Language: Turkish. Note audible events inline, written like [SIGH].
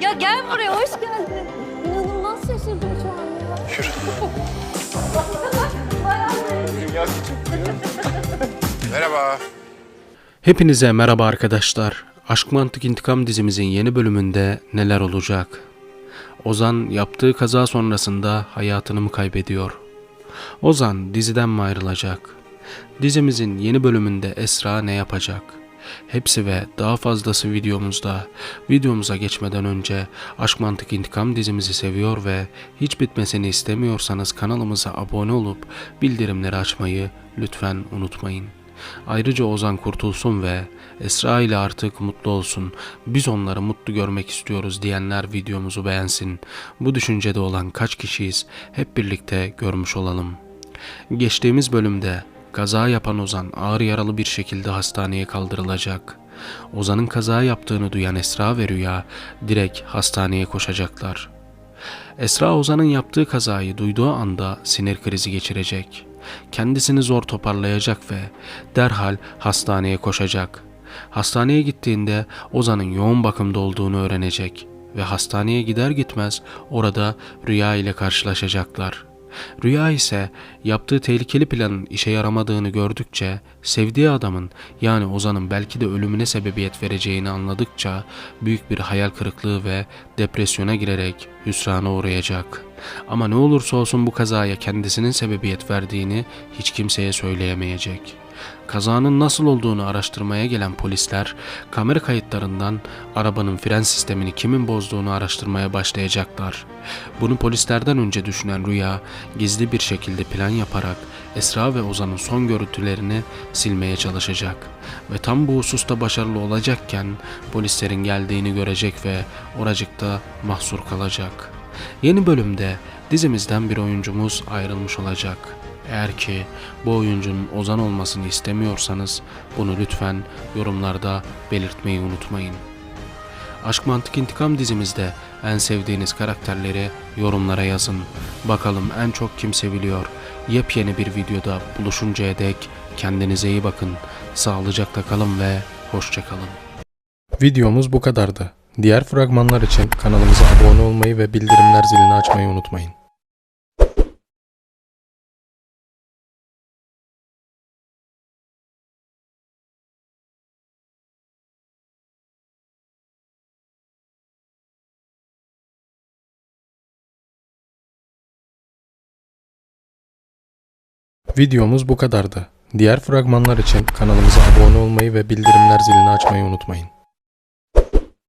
Ya gel buraya hoş geldin. İnanılmaz şaşırdım şu an ya. [LAUGHS] Merhaba. Hepinize merhaba arkadaşlar. Aşk Mantık İntikam dizimizin yeni bölümünde neler olacak? Ozan yaptığı kaza sonrasında hayatını mı kaybediyor? Ozan diziden mi ayrılacak? Dizimizin yeni bölümünde Esra ne yapacak? Hepsi ve daha fazlası videomuzda. Videomuza geçmeden önce Aşk Mantık İntikam dizimizi seviyor ve hiç bitmesini istemiyorsanız kanalımıza abone olup bildirimleri açmayı lütfen unutmayın. Ayrıca Ozan kurtulsun ve Esra ile artık mutlu olsun. Biz onları mutlu görmek istiyoruz diyenler videomuzu beğensin. Bu düşüncede olan kaç kişiyiz hep birlikte görmüş olalım. Geçtiğimiz bölümde kaza yapan Ozan ağır yaralı bir şekilde hastaneye kaldırılacak. Ozan'ın kaza yaptığını duyan Esra ve Rüya direkt hastaneye koşacaklar. Esra Ozan'ın yaptığı kazayı duyduğu anda sinir krizi geçirecek. Kendisini zor toparlayacak ve derhal hastaneye koşacak. Hastaneye gittiğinde Ozan'ın yoğun bakımda olduğunu öğrenecek ve hastaneye gider gitmez orada Rüya ile karşılaşacaklar. Rüya ise yaptığı tehlikeli planın işe yaramadığını gördükçe, sevdiği adamın yani Ozan'ın belki de ölümüne sebebiyet vereceğini anladıkça büyük bir hayal kırıklığı ve depresyona girerek hüsrana uğrayacak. Ama ne olursa olsun bu kazaya kendisinin sebebiyet verdiğini hiç kimseye söyleyemeyecek. Kazanın nasıl olduğunu araştırmaya gelen polisler kamera kayıtlarından arabanın fren sistemini kimin bozduğunu araştırmaya başlayacaklar. Bunu polislerden önce düşünen Rüya gizli bir şekilde plan yaparak Esra ve Ozan'ın son görüntülerini silmeye çalışacak. Ve tam bu hususta başarılı olacakken polislerin geldiğini görecek ve oracıkta mahsur kalacak. Yeni bölümde dizimizden bir oyuncumuz ayrılmış olacak. Eğer ki bu oyuncunun Ozan olmasını istemiyorsanız bunu lütfen yorumlarda belirtmeyi unutmayın. Aşk Mantık İntikam dizimizde en sevdiğiniz karakterleri yorumlara yazın. Bakalım en çok kim seviliyor. Yepyeni bir videoda buluşuncaya dek kendinize iyi bakın. Sağlıcakla kalın ve hoşçakalın. Videomuz bu kadardı. Diğer fragmanlar için kanalımıza abone olmayı ve bildirimler zilini açmayı unutmayın. Videomuz bu kadardı. Diğer fragmanlar için kanalımıza abone olmayı ve bildirimler zilini açmayı unutmayın.